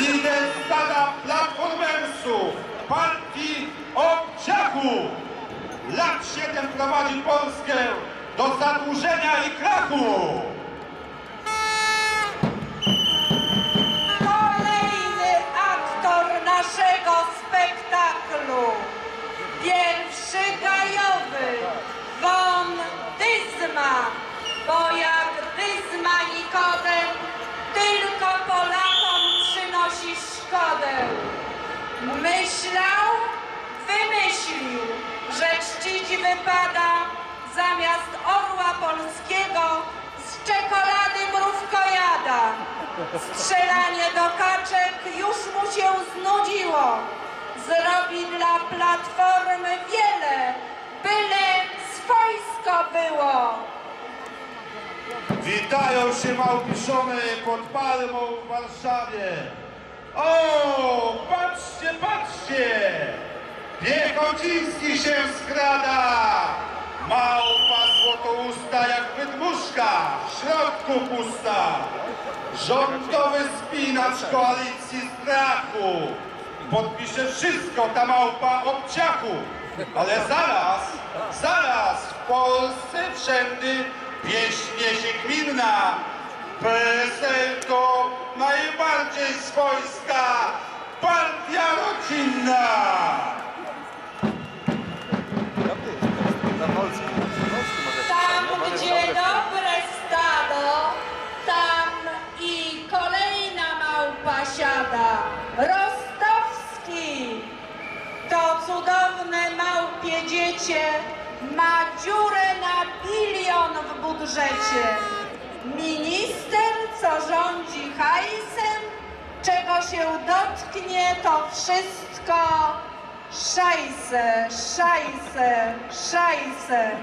lider stada Platformersów, partii obciachu. Lat 7 prowadzi Polskę do zadłużenia i krachu. Myślał, wymyślił, że czcić wypada zamiast orła polskiego z czekolady mrówkojada. Strzelanie do kaczek już mu się znudziło. Zrobi dla Platformy wiele, byle swojsko było. Witają się małpiszony pod palmą w Warszawie. O, patrzcie, patrzcie! Piechociński się skrada! Małpa złotousta jak wydmuszka, w środku pusta. Rządowy spinacz koalicji strachu. Podpisze wszystko ta małpa obciachu. Ale zaraz, zaraz w Polsce wszędy pieśnie się gminna. PSL to najbardziej swojska Rostowski to cudowne małpie dziecię, ma dziurę na bilion w budżecie. Minister, co rządzi hajsem, czego się dotknie, to wszystko szajse, szajse, szajse.